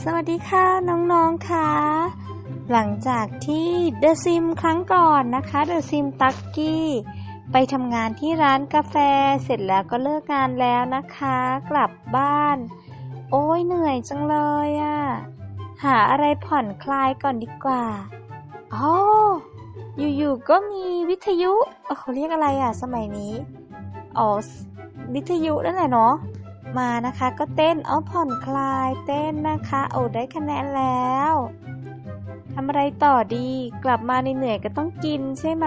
สวัสดีค่ะ น้องๆค่ะ หลังจากที่เดอะซิมครั้งก่อนนะคะเดอะซิมตักกี้ไปทำงานที่ร้านกาแฟเสร็จแล้วก็เลิกงานแล้วนะคะ กลับบ้าน โอ้ยเหนื่อยจังเลยอะ่ะ หาอะไรผ่อนคลายก่อนดีกว่าอ๋ออยู่ๆก็มีวิทยุเอ้อเขาเรียกอะไรอะ่ะ สมัยนี้อ๋อวิทยุนั่นแหละเนาะ มานะคะ ก็เต้นเอาผ่อนคลายเต้นนะคะ โอ้ได้คะแนนแล้วทำอะไรต่อดี กลับมาในเหนื่อยก็ต้องกินใช่ไหม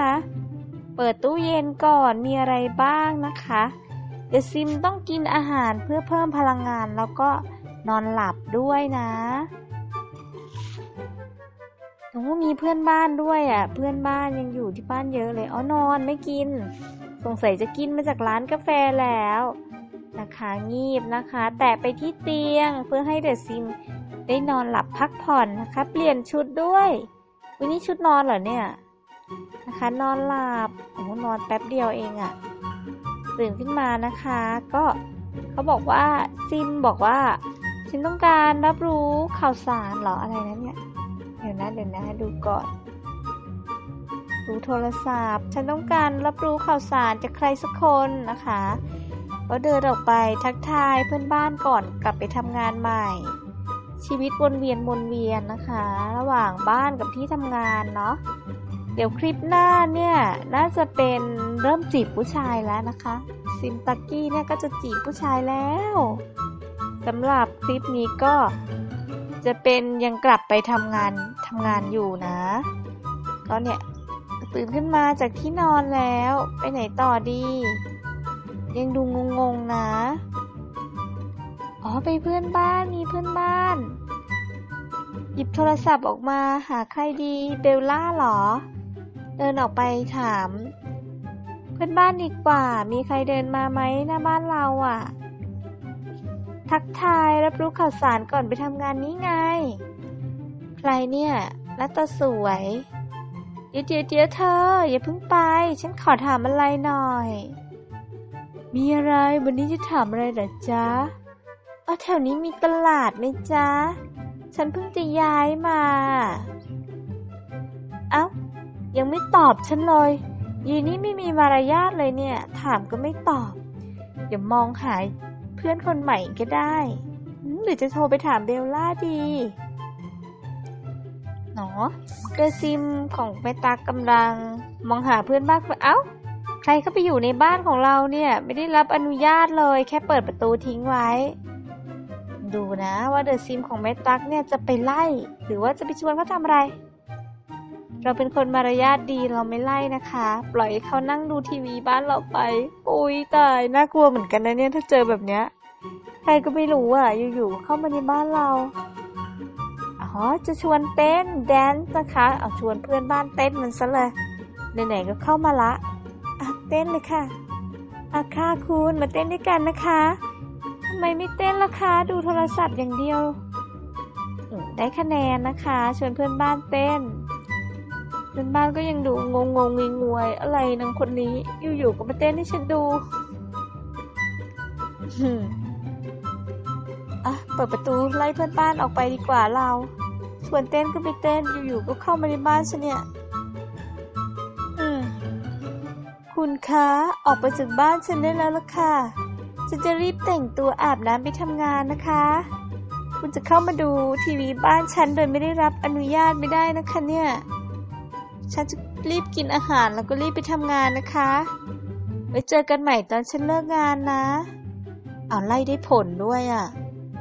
เปิดตู้เย็นก่อนมีอะไรบ้างนะคะเดซิมต้องกินอาหารเพื่อเพิ่มพลังงานแล้วก็นอนหลับด้วยนะโอ้มีเพื่อนบ้านด้วยอะ เพื่อนบ้านยังอยู่ที่บ้านเยอะเลย อ๋อนอนไม่กิน สงสัยจะกินมาจากร้านกาแฟแล้ว นะคะงีบนะคะ แตะไปที่เตียงเพื่อให้เดอะซิมได้นอนหลับพักผ่อนนะคะ เปลี่ยนชุดด้วย วันนี้ชุดนอนเหรอเนี่ยนะคะ นอนหลับโอ้นอนแป๊บเดียวเองอะตื่นขึ้นมานะคะ ก็เขาบอกว่าซิมบอกว่า ฉันต้องการรับรู้ข่าวสารเหรออะไรนะเนี่ยเดี๋ยวนะเดี๋ยวนะดูก่อนดูโทรศัพท์ ฉันต้องการรับรู้ข่าวสารจากใครสักคนนะคะ ก็เดินออกไปทักทายเพื่อนบ้านก่อนกลับไปทำงานใหม่ ชีวิตวนเวียนวนเวียนนะคะ ระหว่างบ้านกับที่ทำงานเนาะเดี๋ยวคลิปหน้าเนี่ยน่าจะเป็นเริ่มจีบผู้ชายแล้วนะคะ ซิมตักกี้เนี่ยก็จะจีบผู้ชายแล้วสำหรับคลิปนี้ก็จะเป็นยังกลับไปทำงานทำงานอยู่นะ ก็เนี่ยตื่นขึ้นมาจากที่นอนแล้ว ไปไหนต่อดี ยังดูงงๆนะ อ๋อไปเพื่อนบ้านมีเพื่อนบ้าน หยิบโทรศัพท์ออกมาหาใครดีเบลล่าหรอ เดินออกไปถาม เพื่อนบ้านดีกว่า มีใครเดินมาไหมหน้าบ้านเราอะ่ะ ทักทายรับรู้ข่าวสารก่อนไปทำงานนี้ไง ใครเนี่ยน้าตาสวยเดี๋ยวเดี๋ยวเดี๋ยวเธอ อย่าเพิ่งไป ฉันขอถามอะไรหน่อย มีอะไรวันนี้จะถามอะไรหรอจ๊ะอ๋อแถวนี้มีตลาดไหมจ๊ะ ฉันเพิ่งจะย้ายมา เอ้า ยังไม่ตอบฉันเลยยีนี่ไม่มีมารยาทเลยเนี่ย ถามก็ไม่ตอบเดี๋ยวมองหาเพื่อนคนใหม่ก็ได้ หรือจะโทรไปถามเบลล่าดีเนาะเดอะซิมของเมตากำลัง มองหาเพื่อนบ้านเอ้า รเข้าไปอยู่ในบ้านของเราเนี่ยไม่ได้รับอนุญาตเลยแค่เปิดประตูทิ้งไว้ ดูนะว่าเดอะซิมของแม่ตั๊กเนี่ยจะไปไล่ หรือว่าจะไปชวนเขาทำอะไร เราเป็นคนมารยาทดีเราไม่ไล่นะคะ ปล่อยให้เขานั่งดูทีวีบ้านเราไป อุ้ยตายน่ากลัวเหมือนกันนะเนี่ยถ้าเจอแบบเนี้ยใครก็ไม่รู้อะอยู่ๆเข้ามาในบ้านเราอ๋อจะชวนเต้นแดนซ์นะคะ เอาชวนเพื่อนบ้านเต้นมันซะเลยไหนๆก็เข้ามาละอะ เต้นเลยค่ะอะค่ะคุณมาเต้นด้วยกันนะคะทำไมไม่เต้นล่ะคะ ดูโทรศัพท์อย่างเดียว ได้คะแนนนะคะชวนเพื่อนบ้านเต้น เพื่อนบ้านก็ยังดูงงงงงวยอะไรนางคนนี้อยู่ๆก็มาเต้นให้ฉันดูหืมอะเปิดประตูไล่เพื่อนบ้านออกไปดีกว่าเราชวนเต้นก็ไปเต้นอยู่ๆก็เข้ามาในบ้านฉันเนี่ย คุณคะ ออกไปจากบ้านฉันได้แล้วล่ะค่ะ ฉันจะรีบแต่งตัวอาบน้ำไปทำงานนะคะ คุณจะเข้ามาดูทีวีบ้านฉันโดยไม่ได้รับอนุญาตไม่ได้นะคะเนี่ย ฉันจะรีบกินอาหารแล้วก็รีบไปทำงานนะคะ ไว้เจอกันใหม่ตอนฉันเลิกงานนะ เอาไล่ได้ผลด้วยอะ่ะ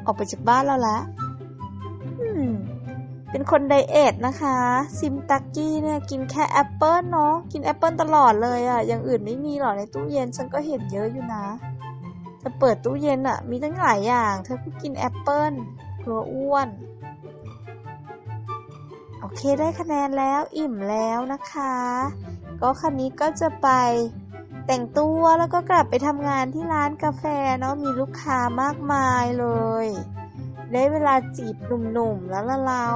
ออกไปจากบ้านแล้วละ เป็นคนไดเอทนะคะ ซิมตักกี้เนี่ยกินแค่แอปเปิลเนาะกินแอปเปิลตลอดเลยอะ่ะอย่างอื่นไม่มีหรอกในตู้เย็นฉันก็เห็นเยอะอยู่นะเธอเปิดตู้เย็นอะ่ะ มีตั้งหลายอย่าง เธอก็กินแอปเปิลกลัวอ้วน โอเคได้คะแนนแล้วอิ่มแล้วนะคะ ก็คันนี้ก็จะไปแต่งตัวแล้วก็กลับไปทำงานที่ร้านกาแฟเนาะมีลูกค้ามากมายเลย ได้เวลาจีบหนุ่มๆแล้วละเรา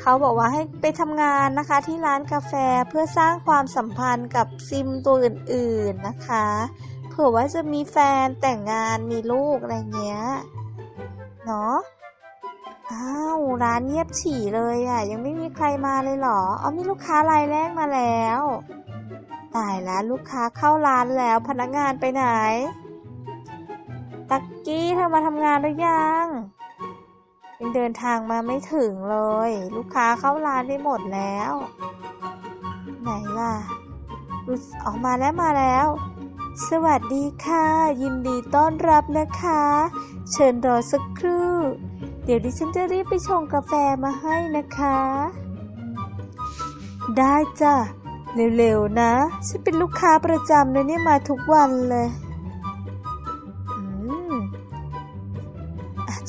เขาบอกว่าให้ไปทำงานนะคะที่ร้านกาแฟเพื่อสร้างความสัมพันธ์กับซิมตัวอื่นๆนะคะ เผื่อว่าจะมีแฟนแต่งงานมีลูกอะไรเงี้ย เนาะอ้าวร้านเงียบฉี่เลยอะ ยังไม่มีใครมาเลยเหรออ๋อมีลูกค้ารายแรกมาแล้ว ตายแล้วลูกค้าเข้าร้านแล้วพนักงานไปไหน กี้เธอมาทำงานหรือยัง ยังเดินทางมาไม่ถึงเลย ลูกค้าเข้าร้านได้หมดแล้ว ไหนล่ะรู้สึกออกมาแล้วมาแล้ว สวัสดีค่ะ ยินดีต้อนรับนะคะ เชิญรอสักครู่ เดี๋ยวดิฉันจะรีบไปชงกาแฟมาให้นะคะ ได้จ้ะเร็วๆนะ ฉันเป็นลูกค้าประจำเลยเนี่ยมาทุกวันเลย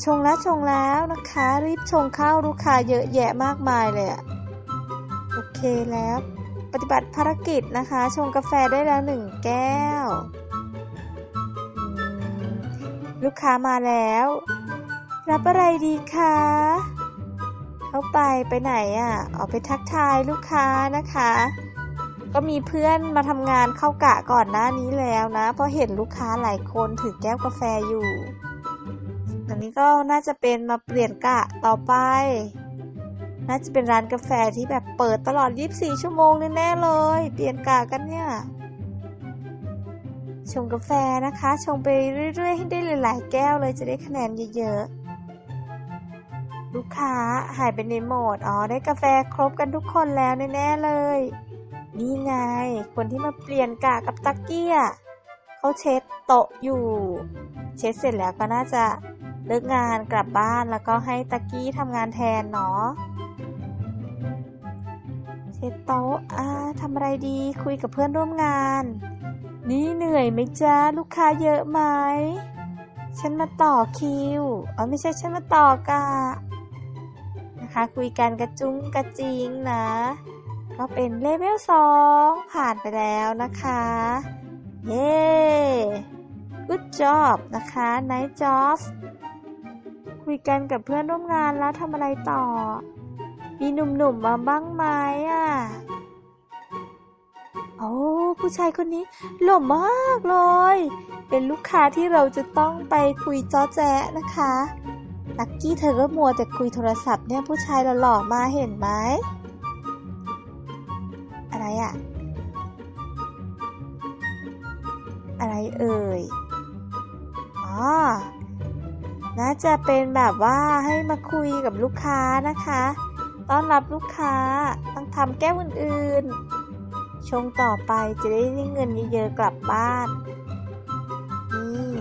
ชงแล้วชงแล้วนะคะ รีบชงข้าวลูกค้าเยอะแยะมากมายเลยอะโอเคแล้ว ปฏิบัติภารกิจนะคะ ชงกาแฟได้แล้วหนึ่งแก้ว ลูกค้ามาแล้ว รับอะไรดีคะเข้าไปไปไหนอะออกไปทักทายลูกค้านะคะ ก็มีเพื่อนมาทำงานเข้ากะก่อนหน้านี้แล้วนะ เพราะเห็นลูกค้าหลายคนถือแก้วกาแฟอยู่ นี้ก็น่าจะเป็นมาเปลี่ยนกะต่อไป น่าจะเป็นร้านกาแฟที่แบบเปิดตลอด 24 ชั่วโมงแน่เลย เปลี่ยนกะกันเนี่ยชงกาแฟนะคะ ชงไปเรื่อยๆ ให้ได้หลายๆแก้วเลยจะได้คะแนนเยอะๆ ลูกค้าหายไปในโหมด อ๋อ ได้กาแฟครบกันทุกคนแล้วแน่ๆเลย นี่ไง คนที่มาเปลี่ยนกะกับตักกี้อะเขาเช็ดโต๊ะอยู่ เช็ดเสร็จแล้วก็น่าจะ เลิกงานกลับบ้านแล้วก็ให้ตักกี้ทำงานแทนเนาะเช็ดโต๊ะอ่าทำอะไรดีคุยกับเพื่อนร่วมงาน นี่เหนื่อยไหมจ๊ะลูกค้าเยอะไหมฉันมาต่อคิวอ๋อไม่ใช่ฉันมาต่อกะนะคะคุยกันกระจุ้งกระจิงนะ ก็เป็นเลเวล2ผ่านไปแล้วนะคะ เย้ good job นะคะ nice job คุยกันกับเพื่อนร่วมงานแล้วทำอะไรต่อ มีหนุ่มๆมาบ้างไหมอะ โอ้ผู้ชายคนนี้หล่อมากเลย เป็นลูกค้าที่เราจะต้องไปคุยจ้อแจ๊ะนะคะลักกี้เธอก็มัวแต่คุยโทรศัพท์เนี่ยผู้ชายหล่อๆมาเห็นไหม อะไรอะอะไรเอ่ย อ๋อ น่าจะเป็นแบบว่าให้มาคุยกับลูกค้านะคะต้อนรับลูกค้าต้องทำแก้วอื่นๆ ชงต่อไปจะได้เงินเยอะๆกลับบ้าน นี่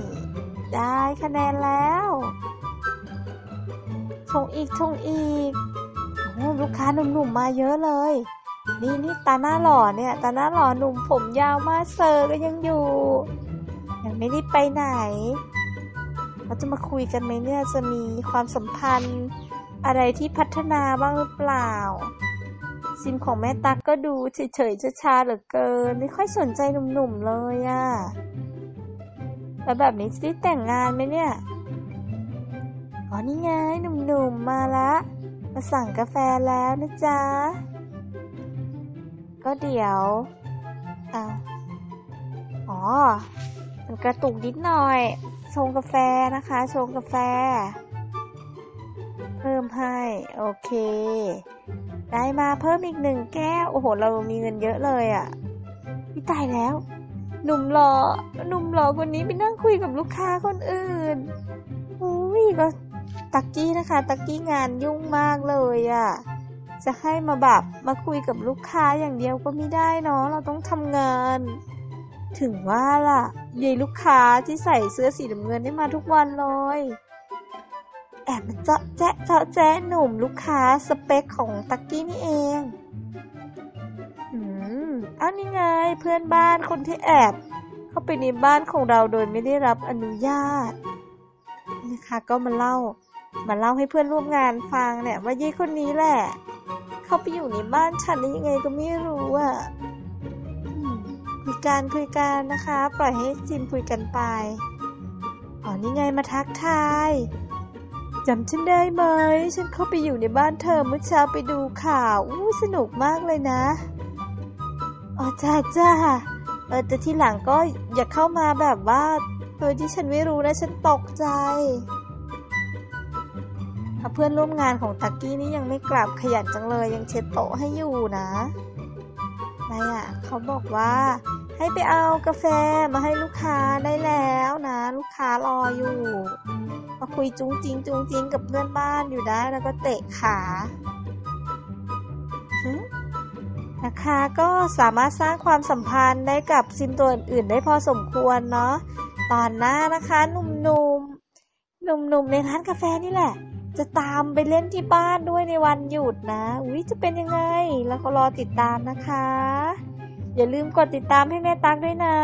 ได้คะแนนแล้ว ชงอีกชงอีกโอ้ลูกค้าหนุ่มๆมาเยอะเลย นี่นี่ตาหน้าหล่อเนี่ย ตาหน้าหล่อหนุ่มผมยาวมาเซอร์ก็ยังอยู่ ยังไม่ได้ไปไหน เราจะมาคุยกันไหมเนี่ยจะมีความสัมพันธ์อะไรที่พัฒนาบ้างหรือเปล่า ซิมของแม่ตั๊กก็ดูเฉยๆช้าๆเหลือเกิน ไม่ค่อยสนใจหนุ่มๆเลยอะแล้วแบบนี้จะได้แต่งงานไหมเนี่ยอ๋อนี่ไงหนุ่มๆมาละ มาสั่งกาแฟแล้วนะจ๊ะ ก็เดี๋ยวอ้าวอ๋อ มันกระตุกนิดหน่อย ชงกาแฟนะคะ ชงกาแฟ เพิ่มให้ โอเค ได้มาเพิ่มอีกหนึ่งแก้ว โอ้โห เรามีเงินเยอะเลยอะ่ะพี่ตายแล้ว หนุ่มหล่อหนุ่มหล่อคนนี้ไปนั่งคุยกับลูกค้าคนอื่นอุ้ยก็ตักกี้นะคะ ตักกี้งานยุ่งมากเลยอะ่ะจะให้มาแบบมาคุยกับลูกค้าอย่างเดียวก็ไม่ได้เนาะเราต้องทำงาน ถึงว่าล่ะยายลูกค้าที่ใส่เสื้อสีน้ำเงินได้มาทุกวันเลย แอบมาเจาะแจ๊ะเจาะแจ๊ะหนุ่มลูกค้าสเปคของตักกี้นี่เองอืมอ้าวนี่ไงเพื่อนบ้านคนที่แอบ เข้าไปในบ้านของเราโดยไม่ได้รับอนุญาตนะคะก็มาเล่า มาเล่าให้เพื่อนร่วมงานฟังเนี่ยว่ายายคนนี้แหละ เข้าไปอยู่ในบ้านฉันได้ยังไงก็ไม่รู้อะ กันคุยกันนะคะ ปล่อยให้จิมคุยกันไป อ๋อนี่ไงมาทักทายจำฉันได้ไหม ฉันเข้าไปอยู่ในบ้านเธอเมื่อเช้าไปดูข่าว อู้สนุกมากเลยนะ อ๋อจ้าจ้าเออแต่ทีหลังก็อย่าเข้ามาแบบว่าโดยที่ฉันไม่รู้นะฉันตกใจเพื่อนร่วมงานของตักกี้นี่ยังไม่กลับขยันจังเลยยังเช็ดโต๊ะให้อยู่นะอะไรอะ เขาบอกว่า ให้ไปเอากาแฟมาให้ลูกค้าได้แล้วนะ ลูกค้ารออยู่ มาคุยจุ้งจิงจุ้งจิงกับเพื่อนบ้านอยู่ได้แล้วก็เตะขานะคะก็สามารถสร้างความสัมพันธ์ได้กับซิมตัวอื่นๆได้พอสมควรเนาะตอนหน้านะคะหนุ่มๆหนุ่มๆในร้านกาแฟนี่แหละ จะตามไปเล่นที่บ้านด้วยในวันหยุดนะอุ้ยจะเป็นยังไง แล้วก็รอติดตามนะคะ อย่าลืมกดติดตามให้แม่ตั๊กด้วยนะ